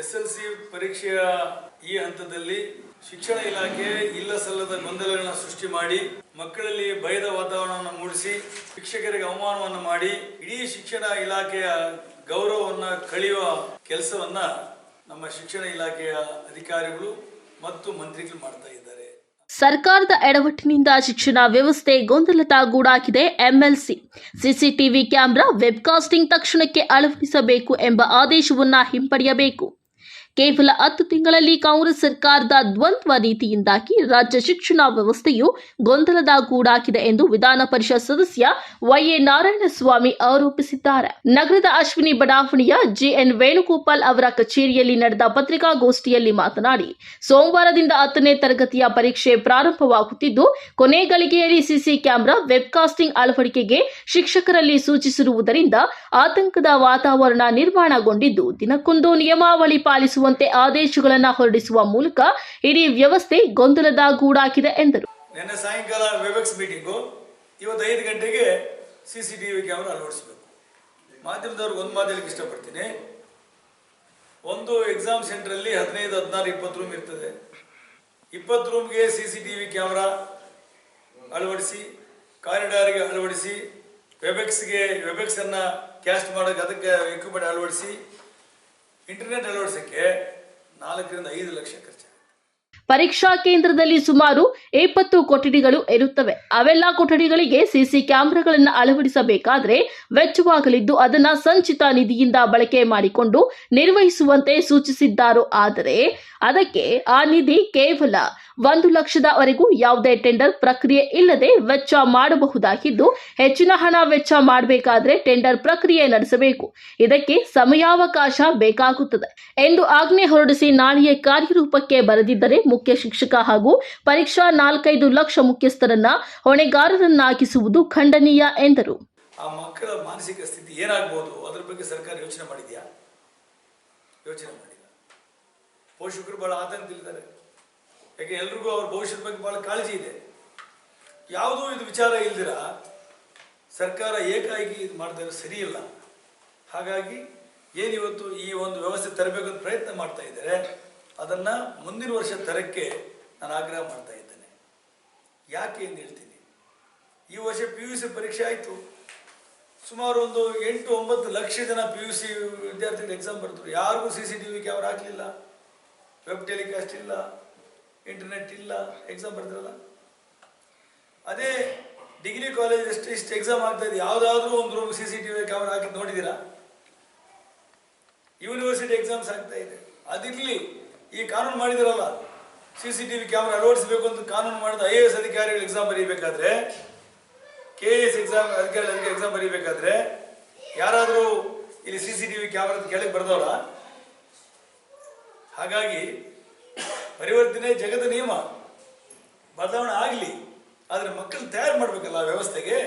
S L C ಪರೀಕ್ಷೆಯ ಈ ಹಂತದಲ್ಲಿ ಶಿಕ್ಷಣ ಇಲಾಖೆ ಇಲ್ಲ ಸಲ್ಲದ ಗೊಂದಲಗಳನ್ನು ಸೃಷ್ಟಿ ಮಾಡಿ, ಮಕ್ಕಳಲ್ಲಿ ಭಯದ ವಾತಾವರಣವನ್ನು ಮೂಡಿಸಿ, ಶಿಕ್ಷಕರಿಗೆ ಅವಮಾನವನ್ನು ಮಾಡಿ, ಇಡೀ ಶಿಕ್ಷಣ ಇಲಾಖೆಯ ಗೌರವವನ್ನು ಕಳೆಯುವ ಕೆಲಸವನ್ನ ನಮ್ಮ ಶಿಕ್ಷಣ ಇಲಾಖೆಯ ಅಧಿಕಾರಿಗಳು ಮತ್ತು ಮಂತ್ರಿಗಳು ಮಾಡ್ತಾ ಇದ್ದಾರೆ. ಸರ್ಕಾರದ ಎಡವಟ್ಟಿನಿಂದ ಶಿಕ್ಷಣ ವ್ಯವಸ್ಥೆ ಗೊಂದಲದ ಗೂಡಾಗಿದೆ ಎಂಎಲ್ಸಿ. ಸಿಸಿಟಿವಿ ಕ್ಯಾಮೆರಾ ವೆಬ್ಕಾಸ್ಟಿಂಗ್ ತಕ್ಷಣಕ್ಕೆ ಅಳವಡಿಸಬೇಕು ಎಂಬ ಆದೇಶವನ್ನ ಹಿಂಪಡೆಯಬೇಕು. ಕೇವಲ ಹತ್ತು ತಿಂಗಳಲ್ಲಿ ಕಾಂಗ್ರೆಸ್ ಸರ್ಕಾರದ ದ್ವಂದ್ವ ನೀತಿಯಿಂದಾಗಿ ರಾಜ್ಯ ಶಿಕ್ಷಣ ವ್ಯವಸ್ಥೆಯು ಗೊಂದಲದ ಗೂಡಾಗಿದೆ ಎಂದು ವಿಧಾನ ಪರಿಷತ್ ಸದಸ್ಯ ವೈಎ ನಾರಾಯಣಸ್ವಾಮಿ ಆರೋಪಿಸಿದ್ದಾರೆ. ನಗರದ ಅಶ್ವಿನಿ ಬಡಾವಣೆಯ ಜಿಎನ್ ವೇಣುಗೋಪಾಲ್ ಅವರ ಕಚೇರಿಯಲ್ಲಿ ನಡೆದ ಪತ್ರಿಕಾಗೋಷ್ಠಿಯಲ್ಲಿ ಮಾತನಾಡಿ, ಸೋಮವಾರದಿಂದ ಹತ್ತನೇ ತರಗತಿಯ ಪರೀಕ್ಷೆ ಪ್ರಾರಂಭವಾಗುತ್ತಿದ್ದು ಕೊನೆ ಗಳಿಗೆಯಲ್ಲಿ ಸಿಸಿ ಕ್ಯಾಮೆರಾ, ವೆಬ್ಕಾಸ್ಟಿಂಗ್ ಅಳವಡಿಕೆಗೆ ಶಿಕ್ಷಕರಲ್ಲಿ ಸೂಚಿಸಿರುವುದರಿಂದ ಆತಂಕದ ವಾತಾವರಣ ನಿರ್ಮಾಣಗೊಂಡಿದ್ದು, ದಿನಕ್ಕೊಂದು ನಿಯಮಾವಳಿ ಪಾಲಿಸುವಂತೆ ಆದೇಶಗಳನ್ನು ಹೊರಡಿಸುವ ಮೂಲಕ ಇಡೀ ವ್ಯವಸ್ಥೆ ಗೊಂದಲದ ಗೂಡಾಕಿದೆ ಎಂದರು. ನಿನ್ನೆ ಸಾಯಂಕಾಲ ವೆಬೆಕ್ಸ್ ಮೀಟಿಂಗು ಇವತ್ತು ಐದು ಗಂಟೆಗೆ C C T V camera ಅಳವಡಿಸಬೇಕು. ಮಾಧ್ಯಮದವ್ರಿಗೆ ಒಂದು ಮಾತು ಇಷ್ಟಪಡ್ತೀನಿ. ಒಂದು ಎಕ್ಸಾಮ್ ಸೆಂಟ್ರಲ್ಲಿ ಹದಿನೈದು, ಹದಿನಾರು, ಇಪ್ಪತ್ತು ರೂಮ್ ಇರ್ತದೆ. ಇಪ್ಪತ್ತು ರೂಮ್ಗೆ C C T V camera ಅಳವಡಿಸಿ ಕಾರಿಡಾರ್ಗೆ ಅಳವಡಿಸಿ ವೆಬೆಕ್ಸ್ಗೆ ಅನ್ನ ಕ್ಯಾಸ್ಟ್ ಮಾಡೋಕ್ಕೆ ಅದಕ್ಕೆ ಎಕ್ವಿಪ್ಮೆಂಟ್ ಅಳವಡಿಸಿ ಇಂಟರ್ನೆಟ್ ಅಳವಡಿಸೋಕ್ಕೆ ನಾಲ್ಕರಿಂದ ಐದು ಲಕ್ಷ ಖರ್ಚಾಗುತ್ತೆ ಪರೀಕ್ಷಾ ಕೇಂದ್ರದಲ್ಲಿ ಸುಮಾರು ಇಪ್ಪತ್ತು ಕೊಠಡಿಗಳು ಇರುತ್ತವೆ. ಅವೆಲ್ಲ ಕೊಠಡಿಗಳಿಗೆ ಸಿಸಿ ಕ್ಯಾಮೆರಾಗಳನ್ನು ಅಳವಡಿಸಬೇಕಾದರೆ ವೆಚ್ಚವಾಗಲಿದ್ದು ಅದನ್ನ ಸಂಚಿತ ನಿಧಿಯಿಂದ ಬಳಕೆ ಮಾಡಿಕೊಂಡು ನಿರ್ವಹಿಸುವಂತೆ ಸೂಚಿಸಿದ್ದಾರೋ. ಆದರೆ ಅದಕ್ಕೆ ಆ ನಿಧಿ ಕೇವಲ ಒಂದು ಲಕ್ಷದವರೆಗೂ ಯಾವುದೇ ಟೆಂಡರ್ ಪ್ರಕ್ರಿಯೆ ಇಲ್ಲದೆ ವೆಚ್ಚ ಮಾಡಬಹುದಾಗಿದ್ದು, ಹೆಚ್ಚಿನ ಹಣ ವೆಚ್ಚ ಮಾಡಬೇಕಾದ್ರೆ ಟೆಂಡರ್ ಪ್ರಕ್ರಿಯೆ ನಡೆಸಬೇಕು. ಇದಕ್ಕೆ ಸಮಯಾವಕಾಶ ಬೇಕಾಗುತ್ತದೆ. ಎಂದು ಆಜ್ಞೆ ಹೊರಡಿಸಿ ನಾಳೆಯ ಕಾರ್ಯರೂಪಕ್ಕೆ ಬರೆದಿದ್ದರೆ ಮುಖ್ಯ ಶಿಕ್ಷಕ ಹಾಗೂ ಪರೀಕ್ಷಾ ನಾಲ್ಕೈದು ಲಕ್ಷ ಮುಖ್ಯಸ್ಥರನ್ನ ಹೊಣೆಗಾರರನ್ನಾಗಿಸುವುದು ಖಂಡನೀಯ ಎಂದರು. ಆ ಮಕ್ಕಳ ಮಾನಸಿಕ ಸ್ಥಿತಿ ಏನಾಗ್ಬೋದು? ಅದರ ಬಗ್ಗೆ ಸರ್ಕಾರ ಯೋಚನೆ ಮಾಡಿದ್ಯಾ? ಯೋಚನೆ ಮಾಡಿಲ್ಲ. ಪೋಷಕರು ಬಹಳ ಆತಂಕದಲ್ಲಿದ್ದಾರೆ ಯಾಕೆ ಎಲ್ರಿಗೂ ಅವ್ರ ಭವಿಷ್ಯದ ಬಗ್ಗೆ ಬಹಳ ಕಾಳಜಿ ಇದೆ. ಯಾವುದೂ ಇದು ವಿಚಾರ ಇಲ್ದಿರ ಸರ್ಕಾರ ಏಕಾಏಕಿ ಇದು ಮಾಡ್ತಾ ಸರಿಯಿಲ್ಲ. ಹಾಗಾಗಿ ಏನಿವತ್ತು ಈ ಒಂದು ವ್ಯವಸ್ಥೆ ತರಬೇಕು ಅಂತ ಪ್ರಯತ್ನ ಮಾಡ್ತಾ ಇದ್ದಾರೆ. ಅದನ್ನು ಮುಂದಿನ ವರ್ಷ ತರಕ್ಕೆ ನಾನು ಆಗ್ರಹ ಮಾಡ್ತಾ ಇದ್ದೇನೆ. ಯಾಕೆ ಎಂದು ಹೇಳ್ತೀನಿ. ಈ ವರ್ಷ ಪಿ ಯು ಸಿ ಪರೀಕ್ಷೆ ಆಯಿತು. ಸುಮಾರು ಒಂದು ಎಂಟು ಒಂಬತ್ತು ಲಕ್ಷ ಜನ ಪಿ ಯು ಸಿ ವಿದ್ಯಾರ್ಥಿಗಳು ಎಕ್ಸಾಮ್ ಬರೆದ್ರು. ಯಾರಿಗೂ C C T V camera ಹಾಕಲಿಲ್ಲ. ವೆಬ್ ಟೆಲಿಕಾಸ್ಟ್ ಇಲ್ಲ. ಇಂಟರ್ನೆಟ್ ಇಲ್ಲ. ಎಕ್ಸಾಮ್ ಬರ್ತಿರಲ್ಲ ಅದೇ ಡಿಗ್ರಿ ಕಾಲೇಜ್ ಎಷ್ಟು ಇಷ್ಟು ಎಕ್ಸಾಮ್ ಆಗ್ತಾ ಇದೆ. ಯಾವುದಾದ್ರೂ ಒಂದು room C C T V camera ಹಾಕಿ ನೋಡಿದ್ದೀರಾ ಯೂನಿವರ್ಸಿಟಿ ಎಕ್ಸಾಮ್ಸ್ ಆಗ್ತಾ ಇದೆ. ಅದಿರಲಿ ಈ ಕಾನೂನು ಮಾಡಿದಿರಲ್ಲ C C T V camera ಅಳವಡಿಸಬೇಕು ಅಂತ ಕಾನೂನು ಮಾಡಿದ ಐ ಎ ಎಸ್ ಅಧಿಕಾರಿಗಳು ಎಕ್ಸಾಮ್ ಬರೀಬೇಕಾದ್ರೆ ಕೆ ಎಸ್ ಎಕ್ಸಾಮ್ ಅಧಿಕಾರಿಗಳಿಗೆ ಎಕ್ಸಾಮ್ ಬರೀಬೇಕಾದ್ರೆ, ಯಾರಾದರೂ ಇಲ್ಲಿ ಸಿ ಸಿ ಟಿ ವಿ ಕ್ಯಾಮ್ರಾದ ಕೆಳಗೆ ಬರೆದವಲ್ಲ ಹಾಗಾಗಿ ಪರಿವರ್ತನೆ ಜಗದ ನಿಯಮ, ಬದಲಾವಣೆ ಆಗಲಿ, ಆದರೆ ಮಕ್ಕಳು ತಯಾರು ಮಾಡಬೇಕಲ್ಲ ವ್ಯವಸ್ಥೆಗೆ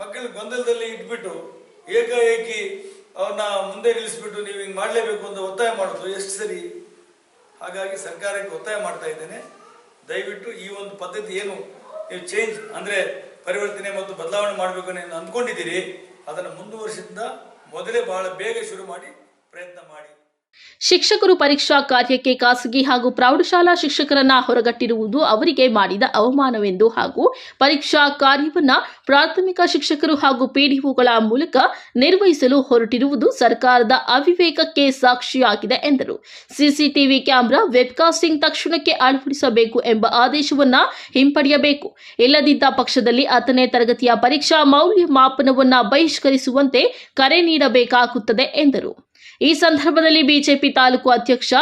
ಮಕ್ಕಳು ಗೊಂದಲದಲ್ಲಿ ಇಟ್ಬಿಟ್ಟು ಏಕಾಏಕಿ ಅವ್ರನ್ನ ಮುಂದೆ ನಿಲ್ಲಿಸ್ಬಿಟ್ಟು ನೀವು ಹಿಂಗೆ ಮಾಡಲೇಬೇಕು ಅಂತ ಒತ್ತಾಯ ಮಾಡೋದು ಎಷ್ಟು ಸರಿ? ಹಾಗಾಗಿ ಸರ್ಕಾರಕ್ಕೆ ಒತ್ತಾಯ ಮಾಡ್ತಾ ಇದ್ದೇನೆ. ದಯವಿಟ್ಟು ಈ ಒಂದು ಪದ್ಧತಿ ಏನು ನೀವು ಚೇಂಜ್ ಅಂದರೆ ಪರಿವರ್ತನೆ ಮತ್ತು ಬದಲಾವಣೆ ಮಾಡಬೇಕು ಅಂತ ಅಂದ್ಕೊಂಡಿದ್ದೀರಿ, ಅದನ್ನು ಮುಂದುವರಿಸಿದ್ದ ಮೊದಲೇ ಬಹಳ ಬೇಗ ಶುರು ಮಾಡಿ ಪ್ರಯತ್ನ ಮಾಡಿ. ಶಿಕ್ಷಕರು ಪರೀಕ್ಷಾ ಕಾರ್ಯಕ್ಕೆ ಖಾಸಗಿ ಹಾಗೂ ಪ್ರೌಢಶಾಲಾ ಶಿಕ್ಷಕರನ್ನ ಹೊರಗಟ್ಟಿರುವುದು ಅವರಿಗೆ ಮಾಡಿದ ಅವಮಾನವೆಂದು ಹಾಗೂ ಪರೀಕ್ಷಾ ಕಾರ್ಯವನ್ನ ಪ್ರಾಥಮಿಕ ಶಿಕ್ಷಕರು ಹಾಗೂ ಪಿಡಿಒಗಳ ಮೂಲಕ ನಿರ್ವಹಿಸಲು ಹೊರಟಿರುವುದು ಸರ್ಕಾರದ ಅವಿವೇಕಕ್ಕೆ ಸಾಕ್ಷಿಯಾಗಿದೆ ಎಂದರು. ಸಿಸಿಟಿವಿ ಕ್ಯಾಮೆರಾ ವೆಬ್ಕಾಸ್ಟಿಂಗ್ ತಕ್ಷಣಕ್ಕೆ ಅಳವಡಿಸಬೇಕು ಎಂಬ ಆದೇಶವನ್ನ ಹಿಂಪಡೆಯಬೇಕು. ಇಲ್ಲದಿದ್ದ ಪಕ್ಷದಲ್ಲಿ ಹತ್ತನೇ ತರಗತಿಯ ಪರೀಕ್ಷಾ ಮೌಲ್ಯಮಾಪನವನ್ನ ಬಹಿಷ್ಕರಿಸುವಂತೆ ಕರೆ ನೀಡಬೇಕಾಗುತ್ತದೆ ಎಂದರು. ಈ ಸಂದರ್ಭದಲ್ಲಿ ಬಿಜೆಪಿ ತಾಲೂಕು ಅಧ್ಯಕ್ಷ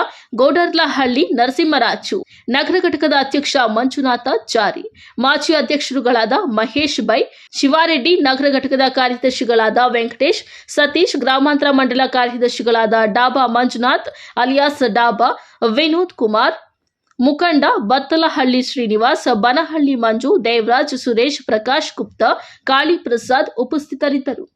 ಗೌಡರ್ಲಹಳ್ಳಿ ನರಸಿಂಹರಾಜು, ನಗರ ಘಟಕದ ಅಧ್ಯಕ್ಷ ಮಂಜುನಾಥ ಜಾರಿ, ಮಾಜಿ ಅಧ್ಯಕ್ಷರುಗಳಾದ ಮಹೇಶ್ ಬೈ, ಶಿವಾರೆಡ್ಡಿ ನಗರ ಘಟಕದ ಕಾರ್ಯದರ್ಶಿಗಳಾದ ವೆಂಕಟೇಶ್, ಸತೀಶ್ ಗ್ರಾಮಾಂತರ ಮಂಡಲ ಕಾರ್ಯದರ್ಶಿಗಳಾದ ಡಾಬಾ ಮಂಜುನಾಥ್, ಅಲಿಯಾಸ್ ಡಾಬಾ, ವಿನೋದ್ ಕುಮಾರ್, ಮುಖಂಡ ಬತ್ತಲಹಳ್ಳಿ ಶ್ರೀನಿವಾಸ್, ಬನಹಳ್ಳಿ ಮಂಜು, ದೇವರಾಜ್ ಸುರೇಶ್ ಪ್ರಕಾಶ್ ಗುಪ್ತಾ, ಕಾಳಿಪ್ರಸಾದ್ ಉಪಸ್ಥಿತರಿದ್ದರು.